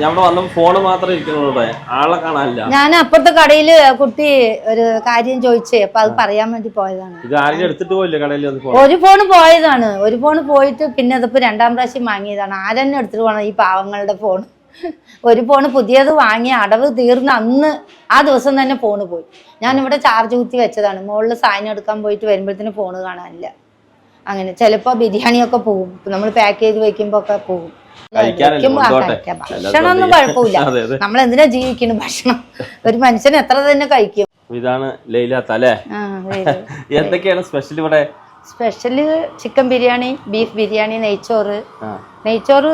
ഞമ്മടെ വന്നപ്പോ ഫോണ് മാത്രം ഇരിക്കുന്നുള്ളൂ ആളെ കാണാനില്ല. ഞാൻ അപ്പുറത്തെ കടയിൽ കുട്ടി ഒരു കാര്യം ചോദിച്ചേ. അപ്പൊ അത് പറയാൻ വേണ്ടി പോയതാണ്. ഇത് എടുത്തിട്ട് പോയില്ലേ കടയിൽ ഒരു ഫോൺ പോയതാണ്. ഒരു ഫോൺ പോയിട്ട് പിന്നെ അതിപ്പോ രണ്ടാം പ്രാവശ്യം വാങ്ങിയതാണ്. ആരെന്നെ എടുത്തിട്ട് പോകണം ഈ പാവങ്ങളുടെ ഫോൺ ഒരു ഫോണ് പുതിയത് വാങ്ങി അടവ് തീർന്ന് അന്ന് ആ ദിവസം തന്നെ ഫോണ് പോയി. ഞാൻ ഇവിടെ ചാർജ് കുത്തി വെച്ചതാണ്. മുകളിൽ സാധനം എടുക്കാൻ പോയിട്ട് വരുമ്പോഴത്തേന് ഫോണ് കാണാനില്ല. അങ്ങനെ ചിലപ്പോ ബിരിയാണിയൊക്കെ പോകും. നമ്മൾ പാക്ക് ചെയ്ത് വെക്കുമ്പോ ഒക്കെ പോകും. ഭക്ഷണം ഒന്നും? കുഴപ്പമില്ല. നമ്മൾ എന്തിനാ ജീവിക്കണം ഭക്ഷണം? ഒരു മനുഷ്യൻ എത്ര തന്നെ കഴിക്കും. ഇതാണ് ലൈലാത്ത അല്ലേ എന്തൊക്കെയാണ് സ്പെഷ്യൽ ഇവിടെ? Special chicken biryani beef biryani നെയ്ച്ചോറ്. നെയ്ച്ചോറ്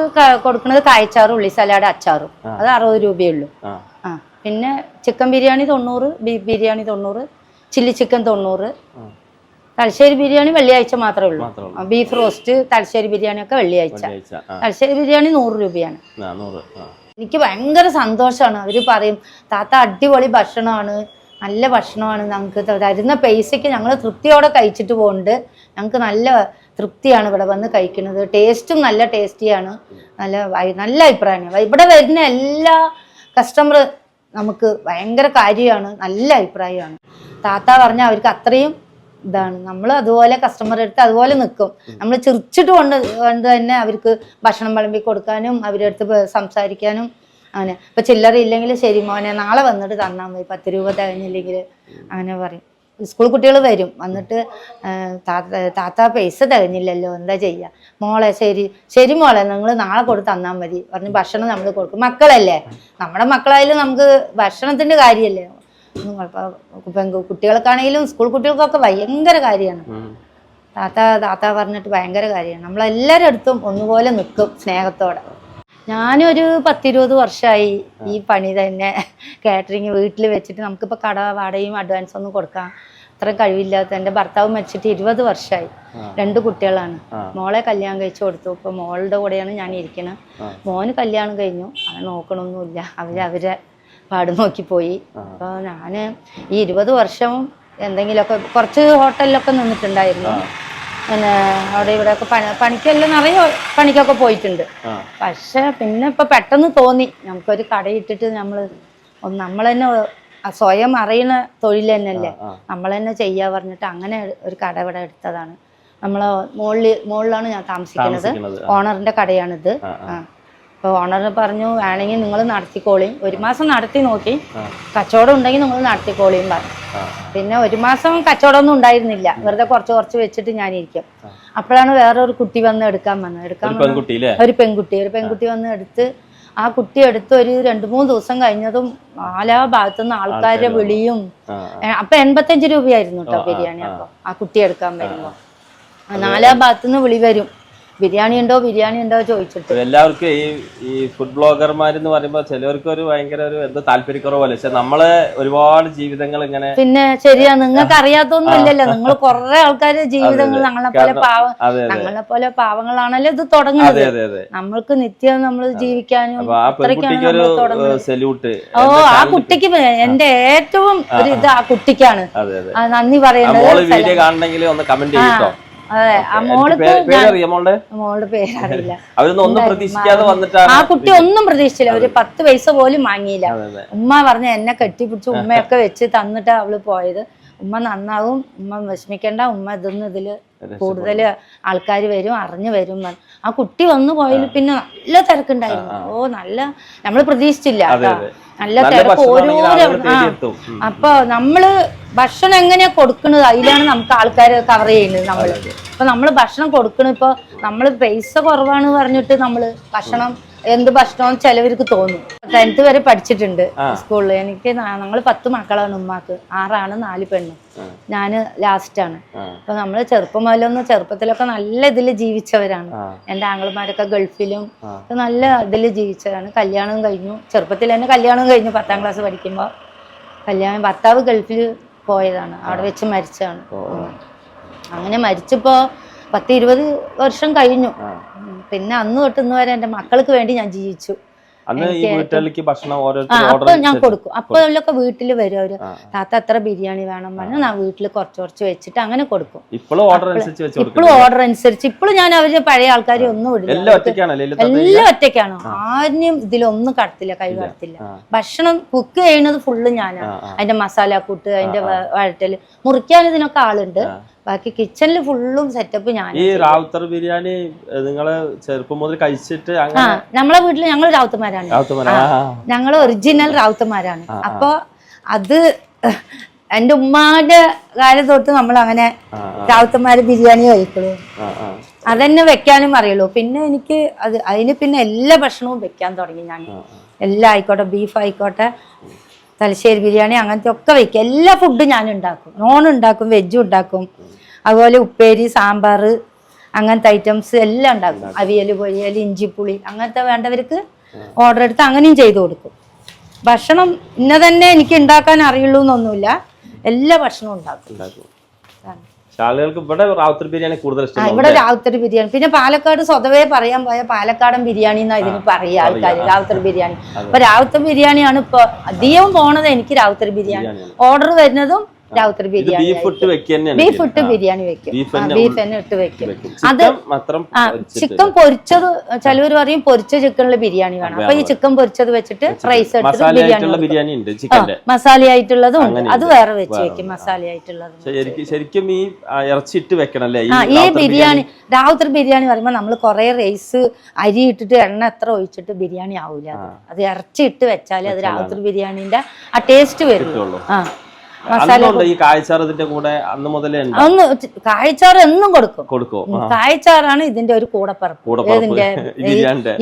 കൊടുക്കുന്നത് കായച്ചാറും ഉള്ളി സലാഡ് അച്ചാറും. അത് അറുപത് രൂപയേ ഉള്ളൂ. പിന്നെ ചിക്കൻ ബിരിയാണി തൊണ്ണൂറ് ബീഫ് ബിരിയാണി തൊണ്ണൂറ് ചില്ലി ചിക്കൻ തൊണ്ണൂറ്. തലശ്ശേരി ബിരിയാണി വെള്ളിയാഴ്ച മാത്രമേ ഉള്ളൂ. ബീഫ് റോസ്റ്റ് തലശ്ശേരി ബിരിയാണി ഒക്കെ വെള്ളിയാഴ്ച. തലശ്ശേരി ബിരിയാണി നൂറ് രൂപയാണ്. എനിക്ക് ഭയങ്കര സന്തോഷമാണ്. അവർ പറയും താത്ത അടിപൊളി ഭക്ഷണമാണ്. നല്ല ഭക്ഷണമാണ് ഞങ്ങൾക്ക് തരുന്ന പൈസയ്ക്ക് ഞങ്ങൾ തൃപ്തിയോടെ കഴിച്ചിട്ട് പോകുന്നുണ്ട് ഞങ്ങൾക്ക് നല്ല തൃപ്തിയാണ് ഇവിടെ വന്ന് കഴിക്കുന്നത്. ടേസ്റ്റും നല്ല ടേസ്റ്റിയാണ്. നല്ല നല്ല അഭിപ്രായമാണ്. ഇവിടെ വരുന്ന എല്ലാ കസ്റ്റമർ നമുക്ക് ഭയങ്കര കാര്യമാണ്. നല്ല അഭിപ്രായമാണ്. താത്ത പറഞ്ഞാൽ അവർക്ക് അത്രയും ഇതാണ്. നമ്മൾ അതുപോലെ കസ്റ്റമർ എടുത്ത് അതുപോലെ നിൽക്കും നമ്മൾ ചിരിച്ചിട്ട് കൊണ്ട് കൊണ്ട് തന്നെ അവർക്ക് ഭക്ഷണം വിളമ്പി കൊടുക്കാനും അവരുടെ അടുത്ത് പ- സംസാരിക്കാനും അങ്ങനെ. ഇപ്പൊ ചില്ലറ ഇല്ലെങ്കിൽ ശരി മോനെ നാളെ വന്നിട്ട് തന്നാൽ മതി. പത്ത് രൂപ തികഞ്ഞില്ലെങ്കിൽ അങ്ങനെ പറയും. സ്കൂൾ കുട്ടികൾ വരും. വന്നിട്ട് താത്ത താത്ത പൈസ തികഞ്ഞില്ലല്ലോ എന്താ ചെയ്യുക മോളെ ശരി ശരി മോളെ നിങ്ങൾ നാളെ കൊടുത്ത് തന്നാൽ മതി. പറഞ്ഞ് ഭക്ഷണം നമ്മൾ കൊടുക്കും. മക്കളല്ലേ? നമ്മുടെ മക്കളായാലും നമുക്ക് ഭക്ഷണത്തിന്റെ കാര്യമല്ലേ പെങ്കു കുട്ടികൾക്കാണെങ്കിലും സ്കൂൾ കുട്ടികൾക്കൊക്കെ ഭയങ്കര കാര്യമാണ്. താത്ത താത്ത പറഞ്ഞിട്ട് ഭയങ്കര കാര്യമാണ്. നമ്മളെല്ലാവരും അടുത്തും ഒന്നുപോലെ നിൽക്കും സ്നേഹത്തോടെ. ഞാനൊരു പത്തിരുപത് വർഷമായി ഈ പണി തന്നെ കാറ്ററിങ് വീട്ടിൽ വെച്ചിട്ട് നമുക്കിപ്പോൾ കട വാടകയും അഡ്വാൻസ് ഒന്നും കൊടുക്കാം അത്ര കഴിവില്ലാത്ത എന്റെ ഭർത്താവ് മരിച്ചിട്ട് ഇരുപത് വർഷമായി രണ്ട് കുട്ടികളാണ്. മോളെ കല്യാണം കഴിച്ചു കൊടുത്തു. ഇപ്പോൾ മോളുടെ കൂടെയാണ് ഞാൻ ഇരിക്കുന്നത്. മോന് കല്യാണം കഴിഞ്ഞു. അവൻ നോക്കണമൊന്നുമില്ല അവരവരെ അവരെ പാട് നോക്കി പോയി. അപ്പോൾ ഞാൻ ഈ ഇരുപത് വർഷവും എന്തെങ്കിലുമൊക്കെ കുറച്ച് ഹോട്ടലിലൊക്കെ നിന്നിട്ടുണ്ടായിരുന്നു. പിന്നെ അവിടെ ഇവിടെയൊക്കെ പണി പണിക്കെല്ലാം നിറയെ പണിക്കൊക്കെ പോയിട്ടുണ്ട്. പക്ഷെ പിന്നെ ഇപ്പൊ പെട്ടെന്ന് തോന്നി. നമുക്കൊരു കടയിട്ടിട്ട് നമ്മൾ നമ്മൾ തന്നെ സ്വയം അറിയുന്ന തൊഴിൽ തന്നെയല്ലേ നമ്മൾ തന്നെ ചെയ്യാ പറഞ്ഞിട്ട് അങ്ങനെ ഒരു കട ഇവിടെ എടുത്തതാണ്. നമ്മൾ മുകളിൽ മുകളിലാണ് ഞാൻ താമസിക്കുന്നത്. ഓണറിന്റെ കടയാണിത്. ആ. അപ്പോൾ ഓണർ പറഞ്ഞു വേണമെങ്കിൽ നിങ്ങൾ നടത്തിക്കോളിയും ഒരു മാസം നടത്തി നോക്കി. കച്ചവടം ഉണ്ടെങ്കിൽ നിങ്ങൾ നടത്തിക്കോളിയും പറഞ്ഞു. പിന്നെ ഒരു മാസം കച്ചവടമൊന്നും ഉണ്ടായിരുന്നില്ല. വെറുതെ കുറച്ച് കുറച്ച് വെച്ചിട്ട് ഞാനിരിക്കും അപ്പോഴാണ് വേറൊരു കുട്ടി വന്ന് എടുക്കാൻ വന്നത്. എടുക്കാൻ ഒരു പെൺകുട്ടി ഒരു പെൺകുട്ടി. വന്ന് എടുത്ത് ആ കുട്ടി എടുത്ത് ഒരു രണ്ട് മൂന്ന് ദിവസം കഴിഞ്ഞതും നാലാ ഭാഗത്തുനിന്ന് ആൾക്കാരുടെ വിളിയും അപ്പൊ എൺപത്തഞ്ച് രൂപയായിരുന്നു കേട്ടോ ബിരിയാണി അപ്പൊ ആ കുട്ടി എടുക്കാൻ വരുമ്പോ. നാലാ ഭാഗത്തുനിന്ന് വിളി വരും. ബിരിയാണി ഉണ്ടോ ബിരിയാണി ഉണ്ടോ ചോദിച്ചിട്ട്. എല്ലാവർക്കും ഈ ഈ ഫുഡ് ബ്ലോഗർമാർ എന്ന് പറയുമ്പോൾ ചിലവർക്ക് ഒരു ഭയങ്കര ഒരു എന്തോ പോലെ പക്ഷെ നമ്മളെ ഒരുപാട് ജീവിതങ്ങൾ ഇങ്ങനെ പിന്നെ ശരിയാ നിങ്ങൾക്ക് അറിയാത്തൊന്നും ഇല്ലല്ലോ നിങ്ങൾ കുറെ ആൾക്കാരുടെ ജീവിതങ്ങൾ ഞങ്ങളെ പോലെ പാവം ഞങ്ങളെ പോലെ പാവങ്ങളാണല്ലോ ഇത് തുടങ്ങുന്നത്. നമ്മൾക്ക് നിത്യം നമ്മൾ ജീവിക്കാനും സല്യൂട്ട് ഓ ആ കുട്ടിക്ക് എന്റെ ഏറ്റവും ഒരു ഇത് ആ കുട്ടിക്കാണ്. നന്ദി പറയുന്നത് വീഡിയോ കാണണമെങ്കിൽ ഒന്ന് കമന്റ് ചെയ്യട്ടോ അതെ ആ മോൾക്ക് പേരറിയാം മോളുടെ? മോളുടെ പേരറിയില്ല. അവരൊന്നും ഒന്നും പ്രതീക്ഷിക്കാതെ വന്നിട്ടാണ് ആ കുട്ടി ഒന്നും പ്രതീക്ഷിച്ചില്ല. ഒരു പത്ത് പൈസ പോലും വാങ്ങിയില്ല. ഉമ്മ പറഞ്ഞ എന്നെ കെട്ടിപ്പിടിച്ച് ഉമ്മയൊക്കെ വെച്ച് തന്നിട്ടാ അവൾ പോയത്. ഉമ്മ നന്നാവും ഉമ്മ വിഷമിക്കണ്ട ഉമ്മ ഇതൊന്നും ഇതിൽ കൂടുതൽ ആൾക്കാർ വരും അറിഞ്ഞു വരും. ആ കുട്ടി വന്നു പോയതിൽ പിന്നെ നല്ല തിരക്കുണ്ടായിരുന്നു. ഓ നല്ല നമ്മൾ പ്രതീക്ഷിച്ചില്ല. നല്ല തിരക്ക് ഓരോരോ ആ. അപ്പൊ നമ്മൾ ഭക്ഷണം എങ്ങനെയാ കൊടുക്കുന്നത്? അതിലാണ് നമുക്ക് ആൾക്കാർ കവർ ചെയ്യുന്നത് നമ്മൾ ഇപ്പൊ നമ്മൾ ഭക്ഷണം കൊടുക്കണം ഇപ്പൊ നമ്മൾ പൈസ കുറവാണ് പറഞ്ഞിട്ട് നമ്മൾ ഭക്ഷണം എന്ത് ഭക്ഷണം ചിലവർക്ക് തോന്നും. ടെൻത്ത് വരെ പഠിച്ചിട്ടുണ്ട് സ്കൂളിൽ എനിക്ക് ഞങ്ങൾ പത്ത് മക്കളാണ് ഉമ്മാക്ക്. ആറാണ് നാല് പെണ്ണ്. ഞാൻ ലാസ്റ്റാണ് ആണ്. അപ്പൊ നമ്മൾ ചെറുപ്പം മുതലൊന്നും ചെറുപ്പത്തിലൊക്കെ നല്ല ഇതിൽ ജീവിച്ചവരാണ്. എന്റെ എന്റെ ആംഗിൾമാരൊക്കെ ഗൾഫിലും നല്ല ഇതിൽ ജീവിച്ചവരാണ്. കല്യാണം കഴിഞ്ഞു. ചെറുപ്പത്തിൽ തന്നെ കല്യാണം കഴിഞ്ഞു പത്താം ക്ലാസ് പഠിക്കുമ്പോൾ കല്യാണം ഭർത്താവ് ഗൾഫിൽ പോയതാണ്. അവിടെ വെച്ച് മരിച്ചാണ്. അങ്ങനെ മരിച്ചപ്പോ പത്ത് ഇരുപത് വർഷം കഴിഞ്ഞു. പിന്നെ അന്ന് തൊട്ട് ഇന്ന് വരെ എന്റെ മക്കൾക്ക് വേണ്ടി ഞാൻ ജീവിച്ചു. അപ്പൊ ഞാൻ കൊടുക്കും. അപ്പോഴൊക്കെ വീട്ടിൽ വരും. അവർ താത്ത എത്ര ബിരിയാണി വേണം? പറഞ്ഞു ഞാൻ വീട്ടിൽ കുറച്ച് കുറച്ച് വെച്ചിട്ട് അങ്ങനെ കൊടുക്കും. ഇപ്പോഴും ഓർഡർ അനുസരിച്ച് ഇപ്പോഴും ഞാൻ അവർ പഴയ ആൾക്കാരെ ഒന്നും വിടില്ല എല്ലാം ഒറ്റയ്ക്കാണ്? ആരും ഇതിലൊന്നും കടത്തില്ല കൈ കടത്തില്ല. ഭക്ഷണം കുക്ക് ചെയ്യുന്നത് ഫുള്ള് ഞാനാണ് അതിന്റെ മസാല കൂട്ട് അതിന്റെ വഴറ്റൽ. മുറിക്കാൻ ഇതിനൊക്കെ ആളുണ്ട്. ബാക്കി കിച്ചണിൽ ഫുള്ളും സെറ്റപ്പ് ഞാൻ ഈ റാവുത്തർ ബിരിയാണി നിങ്ങൾ ചെറുപ്പം മുതൽ കഴിച്ചിട്ട് ആ നമ്മളെ വീട്ടിൽ ഞങ്ങൾ റാവുത്തമാരാണ്. ഞങ്ങൾ ഒറിജിനൽ റാവുത്തമാരാണ് അപ്പൊ അത് എന്റെ ഉമ്മാന്റെ കാര്യം തൊട്ട് നമ്മൾ അങ്ങനെ റാവുത്തമാര് ബിരിയാണി കഴിക്കുള്ളൂ. അതന്നെ വെക്കാനും അറിയുള്ളൂ. പിന്നെ എനിക്ക് അത് അതിന് പിന്നെ എല്ലാ ഭക്ഷണവും വെക്കാൻ തുടങ്ങി ഞാൻ എല്ലാം ആയിക്കോട്ടെ ബീഫ് ആയിക്കോട്ടെ തലശ്ശേരി ബിരിയാണി അങ്ങനത്തെ ഒക്കെ വെക്കും എല്ലാ ഫുഡും ഞാൻ ഉണ്ടാക്കും. നോൺ ഉണ്ടാക്കും വെജും ഉണ്ടാക്കും. അതുപോലെ ഉപ്പേരി സാമ്പാർ അങ്ങനത്തെ ഐറ്റംസ് എല്ലാം ഉണ്ടാക്കും. അവിയൽ പൊരിയൽ ഇഞ്ചിപ്പുളി അങ്ങനത്തെ വേണ്ടവർക്ക് ഓർഡർ എടുത്ത് അങ്ങനെയും ചെയ്തു കൊടുക്കും. ഭക്ഷണം ഇന്ന തന്നെ എനിക്ക് ഉണ്ടാക്കാൻ അറിയുള്ളൂ എന്നൊന്നുമില്ല. എല്ലാ ഭക്ഷണവും ഉണ്ടാക്കും. ആളുകൾക്ക് ഇവിടെ റാവുത്തർ ബിരിയാണി കൂടുതൽ ഇഷ്ടമാണ് ഇഷ്ടം ഇവിടെ റാവുത്തർ ബിരിയാണി. പിന്നെ പാലക്കാട് സ്വതവേ പറയാൻ പോയ പാലക്കാടൻ ബിരിയാണി എന്നാ ഇതിന് പറയുക ആൾക്കാർ റാവുത്തർ ബിരിയാണി. അപ്പൊ റാവുത്തർ ബിരിയാണിയാണ് ഇപ്പൊ അധികം പോണത് എനിക്ക് റാവുത്തർ ബിരിയാണി. ഓർഡർ വരുന്നതും രാവുത്തർ ബിരിയാണി ബീഫ് ഇട്ട് വെക്കുക തന്നെയാണ് ബീഫ് ഇട്ട് ബിരിയാണി വെക്കും. ബീഫ് തന്നെ ഇട്ട് വെക്കും. അത് ചിക്കൻ മാത്രം ചിക്കൻ പൊരിച്ചത് ചിലവർ പറയും പൊരിച്ച ചിക്കനിൽ ബിരിയാണി വേണം. അപ്പൊ ഈ ചിക്കൻ പൊരിച്ചത് വെച്ചിട്ട് റൈസ് എടുത്തിട്ട് ബിരിയാണി മസാല ആയിട്ടുള്ളതും ഉണ്ട് അത് വേറെ വെച്ച് വെക്കും മസാല ആയിട്ടുള്ളതും ശരിക്കും ഈ ഇറച്ചി ഇട്ട് വെക്കണം അല്ലേ ഈ ബിരിയാണി രാവിലത്തെ ബിരിയാണി പറയുമ്പോൾ നമ്മൾ കുറെ റൈസ് അരി ഇട്ടിട്ട് എണ്ണ എത്ര ഒഴിച്ചിട്ട് ബിരിയാണി ആവൂല. അത്. ഇറച്ചി ഇട്ട് വെച്ചാലേ അത് രാവിലത്തെ ബിരിയാണിന്റെ ആ ടേസ്റ്റ് വരുള്ളൂ ആ. അന്നുണ്ട് ഈ കായച്ചാർ ഇതിന്റെ കൂടെ അന്ന് മുതലേ ഒന്ന് കായച്ചാറ് എന്നും കൊടുക്കും. കൊടുക്കും? ഉം, കായച്ചാറാണ് ഇതിന്റെ ഒരു കൂടപ്പറപ്പ്. ഏതിന്റെ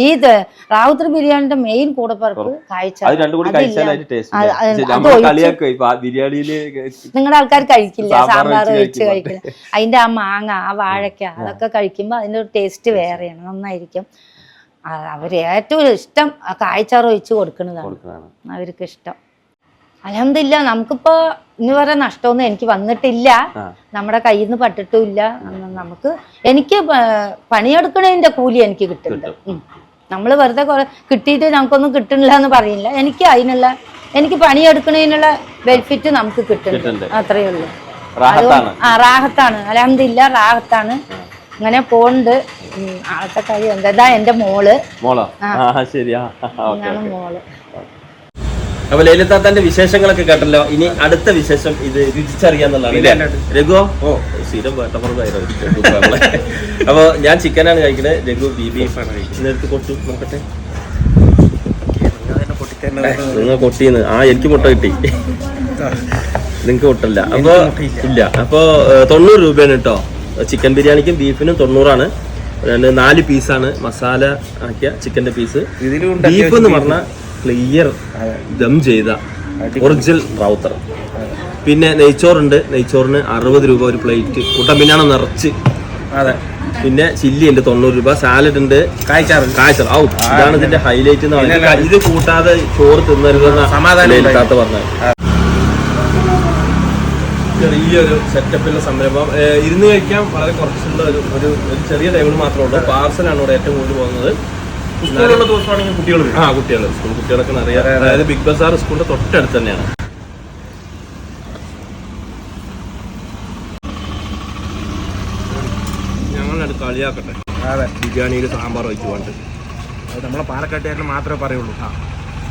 ഈ റാവുത്തർ ബിരിയാണിന്റെ മെയിൻ കൂടപ്പറപ്പ് നിങ്ങളുടെ ആൾക്കാർ കഴിക്കില്ല. സാമ്പാർ വെച്ച് കഴിക്കില്ല. അതിന്റെ ആ മാങ്ങ ആ വാഴക്ക അതൊക്കെ കഴിക്കുമ്പോൾ അതിന്റെ ഒരു ടേസ്റ്റ് വേറെയാണ്. നന്നായിരിക്കും. അവർ ഏറ്റവും ഇഷ്ടം ആ കായ്ച്ചാറ് ഒഴിച്ച് കൊടുക്കുന്നതാണ്. അവർക്ക് ഇഷ്ടം അലഹമില്ല നമുക്കിപ്പോ ഇനി വരെ നഷ്ടമൊന്നും എനിക്ക് വന്നിട്ടില്ല. നമ്മുടെ കയ്യിൽ നിന്ന് പട്ടിട്ടും ഇല്ല നമുക്ക് എനിക്ക് പണിയെടുക്കണതിന്റെ കൂലി എനിക്ക് കിട്ടുന്നുണ്ട്. നമ്മൾ വെറുതെ കുറെ കിട്ടിയിട്ട് നമുക്കൊന്നും കിട്ടണില്ല എന്ന് പറയില്ല എനിക്ക് അതിനുള്ള എനിക്ക് പണിയെടുക്കണതിനുള്ള ബെനിഫിറ്റ് നമുക്ക് കിട്ടുന്നുണ്ട്. അത്രയേ ഉള്ളൂ. ആ റാഹത്താണ്. അലഹമില്ല റാഹത്താണ്. അങ്ങനെ പോണ്ട് ആളത്തെ കാര്യം എന്താ? എന്റെ മോൾ. മോളോ? ആ. ശരിയാ മോൾ. അപ്പൊ ലളിതാത്തന്റെ വിശേഷങ്ങളൊക്കെ കേട്ടല്ലോ. ഇനി അടുത്ത വിശേഷം ഇത് രുചിച്ചറിയാന്നുള്ളതാണ് രഘു? ഓ സ്ഥിരം വേട്ടപ്പുറത്തായിരുന്നു അപ്പൊ ഞാൻ ചിക്കനാണ് കഴിക്കുന്നത് രഘു ബി എടുത്ത് കൊട്ടു നോക്കട്ടെ. നിങ്ങൾ കൊട്ടിന്ന്. ആ എനിക്ക് മുട്ട കിട്ടി. നിങ്ങക്ക് മുട്ടല്ല അപ്പൊ ഇല്ല. അപ്പൊ തൊണ്ണൂറ് രൂപയാണ് കേട്ടോ. ചിക്കൻ ബിരിയാണിക്കും ബീഫിനും തൊണ്ണൂറാണ്. നാല് പീസാണ് മസാല ആക്കിയ ചിക്കന്റെ പീസ്. ബീഫ് എന്ന് പറഞ്ഞാൽ ക്ലിയർ ദം ചെയ്ത ഒറിജിനൽ റൗത്തർ പിന്നെ നെയ്ച്ചോറുണ്ട്. നെയ്ച്ചോറിന് അറുപത് രൂപ ഒരു പ്ലേറ്റ് കൂട്ടമ്പിനാണ് നിറച്ച്. അതെ. പിന്നെ ചില്ലി ഉണ്ട് തൊണ്ണൂറ് രൂപ. സാലഡ് ഉണ്ട്. കായ്ച്ചാറ്. കാഴ്ച ഔ ഇതാണ് ഇതിന്റെ ഹൈലൈറ്റ് എന്ന് പറയുന്നത്. ഇത് കൂട്ടാതെ ചോറ് തിന്നരുത് സമാധാനം ലളിതാത്ത പറഞ്ഞത്. ചെറിയൊരു സെറ്റപ്പിലുള്ള സംരംഭം. ഇരുന്ന് കഴിക്കാൻ വളരെ കുറച്ചുള്ള ഒരു ഒരു ഒരു ചെറിയ ടേബിൾ മാത്രമേ ഉള്ളൂ. പാർസലാണ് ഇവിടെ ഏറ്റവും കൂടുതൽ പോകുന്നത്. ദിവസമാണെങ്കിൽ കുട്ടികൾ ആ കുട്ടികൾ. സ്കൂൾ കുട്ടികളൊക്കെ നിറയെ അതായത് ബിഗ് ബസാർ സ്കൂളിന്റെ തൊട്ടടുത്ത് തന്നെയാണ്. ഞങ്ങളത് കളിയാക്കട്ടെ. അതെ. ബിരിയാണിയിൽ സാമ്പാർ വെച്ച് അത് നമ്മളെ പാലക്കാട്ടുകാരന് മാത്രമേ പറയുള്ളൂ.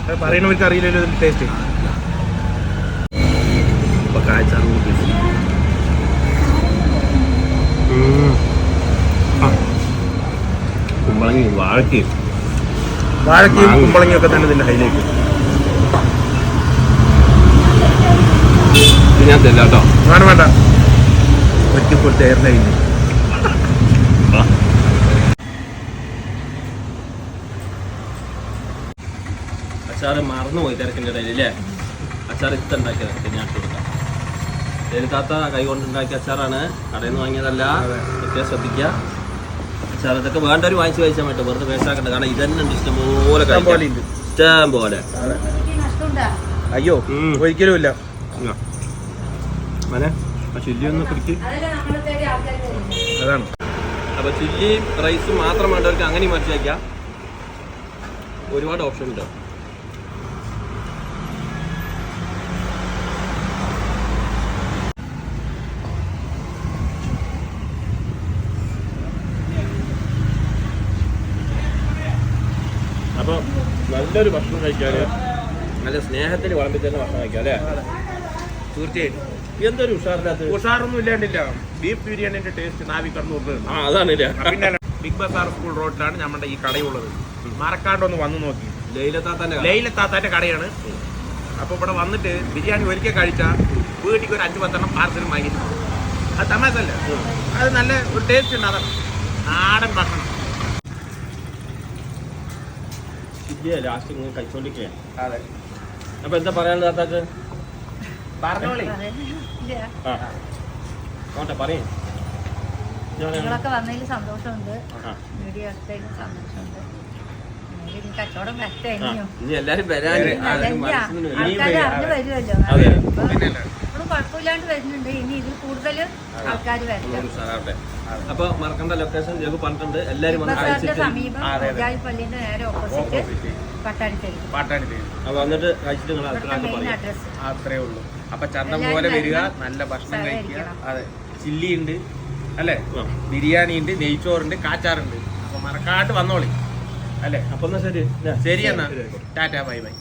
അത് പറയുന്നവർക്ക് അറിയില്ലല്ലോ ഇതിന്റെ ടേസ്റ്റ് ഇപ്പൊ കാഴ്ച കുമ്പളങ്ങി വാഴയ്ക്ക് വാഴക്കയും കുമ്പളങ്ങിയും ഒക്കെ തന്നെ ഇതിന്റെ ഹൈലൈറ്റ് ഞാൻ തരാം കേട്ടോ. വേണ്ട അച്ചാറ് മറന്നുപോയി തിരക്കിന്റെ ഇടയിൽ അല്ലേ അച്ചാർ ഇത്ത ഉണ്ടാക്കിയത് ഞാൻ കൊടുക്കാം. ലളിതാത്ത കൈ കൊണ്ടുണ്ടാക്കിയ അച്ചാറാണ്. കടയിൽ നിന്ന് വാങ്ങിയതല്ല. പ്രത്യേകം ശ്രദ്ധിക്കുക. അച്ചാർ ഇതൊക്കെ ഒരു വാങ്ങിച്ച് കഴിച്ചാൽ മറ്റോ വെറുതെ വേസ്റ്റാക്കണ്ട കാരണം ഇതന്നെ ഉണ്ട് ഇഷ്ടംപോലെ കഴിക്കാം പോലെ ഉണ്ട്. ഇഷ്ടം പോലെ അയ്യോ. ഒരിക്കലും ഇല്ല. മോനെ ആ ചില്ലി ഒന്ന് പിടിക്ക്. അതാണ്. അപ്പൊ ചില്ലി റൈസ് മാത്രം വേണ്ടവർക്ക് അങ്ങനെയും മനസ്സിലാക്കിയ ഒരുപാട് ഓപ്ഷൻ ഉണ്ട്. അപ്പൊ നല്ലൊരു ഭക്ഷണം കഴിക്കാൻ. നല്ല സ്നേഹത്തിൽ വളമ്പി തന്നെ ഭക്ഷണം കഴിക്കാം അല്ലേ? തീർച്ചയായിട്ടും. എന്തൊരു ഉഷാറില്ലാത്ത ഉഷാറൊന്നും ഇല്ലാണ്ടില്ല. ബീഫ് ബിരിയാണിന്റെ ടേസ്റ്റ് നാവി കടന്നു ആ അതാണ് പിന്നെ ബിഗ് ബസാർ സ്കൂൾ റോഡിലാണ് നമ്മുടെ ഈ കടയുള്ളത്. മറക്കാണ്ട് ഒന്ന് വന്നു നോക്കി. ലൈലത്താത്തന്റെ ലൈലത്താത്താന്റെ കടയാണ്. അപ്പൊ ഇവിടെ വന്നിട്ട് ബിരിയാണി ഒരിക്കൽ കഴിച്ച വീട്ടിൽ ഒരു അഞ്ചു പത്തെണ്ണം പാർസലും വാങ്ങിയിട്ടുണ്ട്. അത് തമാശല്ല അത് നല്ല ഒരു ടേസ്റ്റ് ഉണ്ട് അതാണ്. നാടൻ ഭക്ഷണം. ലാസ്റ്റ് ഇങ്ങനെ കഴിച്ചോണ്ടിരിക്കുകയാണ് അതെ അപ്പൊ എന്താ പറയാനുള്ളത് താത്താക്ക് പറഞ്ഞോളി ആ കോട്ടെ പറയും നിങ്ങളൊക്കെ വന്നതിൽ സന്തോഷമുണ്ട്. വീഡിയോ ഇനി വരട്ടെ എല്ലാരും വരാന് കുഴപ്പമില്ലാണ്ട് വരുന്നുണ്ട് ഇനി ഇതിൽ കൂടുതൽ ആൾക്കാർ വരണം നൂറ് ഉഷാറാവട്ടെ. അപ്പൊ മറക്കണ്ട ലൊക്കേഷൻ ഞങ്ങൾ പറഞ്ഞിട്ടുണ്ട് എല്ലാരും വന്ന് പട്ടാണിത്തരി അപ്പൊ വന്നിട്ട് കഴിച്ചിട്ട് നിങ്ങൾ പറയും. അത്രേ ഉള്ളൂ. അപ്പൊ ചന്തം പോലെ വരിക നല്ല ഭക്ഷണം കഴിക്കുക. അതെ. ചില്ലി ഉണ്ട് അല്ലേ? ബിരിയാണി ഉണ്ട് നെയ്ച്ചോറുണ്ട് കാച്ചാറുണ്ട്. അപ്പൊ മറക്കാണ്ട് വന്നോളി. അല്ലേ? അപ്പൊ എന്നാ ശരി. ശരി എന്നാ. Tata bye bye.